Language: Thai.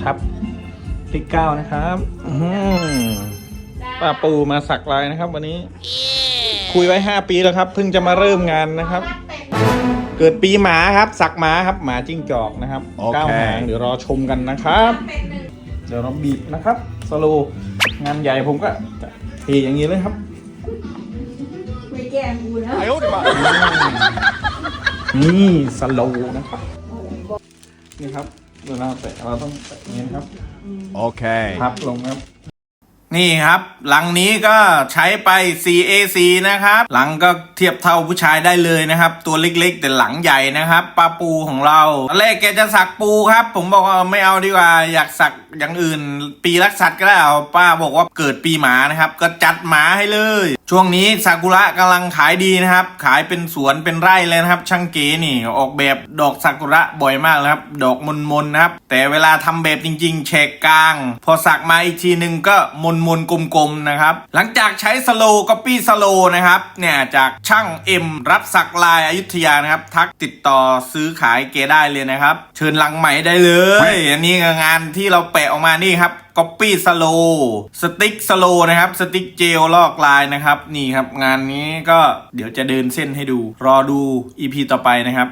ทับที่เก้านะครับอื้อหือป้าปูมาสักลายนะครับวันนี้ คุยไว้ห้าปีแล้วครับ เพิ่งจะมาเริ่มงานนะครับ เกิดปีหมาครับ สักหมาครับหมาจิ้งจอกนะครับโอเคเก้าหางเดี๋ยวรอชมกันนะครับ เดี๋ยวเราบีบนะครับสโลว์งานใหญ่ผมก็จะเทอย่างนี้เลยครับไม่แกล้งกูนะนี่สโลว์นะครับ นี่ครับเวลาแตะเราต้องแตะอย่างนี้นะครับ Okay. พับลงครับ นี่ครับหลังนี้ก็ใช้ไป CAC นะครับหลังก็เทียบเท่าผู้ชายได้เลยนะครับ ตัวเล็กๆ แต่หลังใหญ่นะครับปลาปูของเราตอนแรกแกจะสักปูครับ ผมบอกว่าไม่เอาดีกว่าอยากสักอย่างอื่น ปีรักสัตว์ก็ได้เอาป้าบอกว่าเกิดปีหมานะครับ ก็จัดหมาให้เลย ช่วงนี้ซากุระกำลังขายดีนะครับ ขายเป็นสวนเป็นไร่เลยนะครับ ช่างเก๋นี่ออกแบบดอกซากุระบ่อยมากเลยครับ ดอกมนๆนะครับ แต่เวลาทำแบบจริงๆเฉกกลาง พอสักมาอีกทีหนึ่งก็มนมนๆกลมๆนะครับ หลังจากใช้สโลก็ปี้สโลนะครับเนี่ยจากช่างเอ็มรับสักลายอายุทยานะครับ ทักติดต่อซื้อขายเกได้เลยนะครับ เชิญลังใหม่ได้เลย อันนี้งานที่เราแปะออกมานี่ครับ ก๊อปปี้สโลสติ๊กสโลนะครับสติ๊กเจลลอกลายนะครับ นี่ครับ งานนี้ก็เดี๋ยวจะเดินเส้นให้ดู รอดู EP ต่อไปนะครับ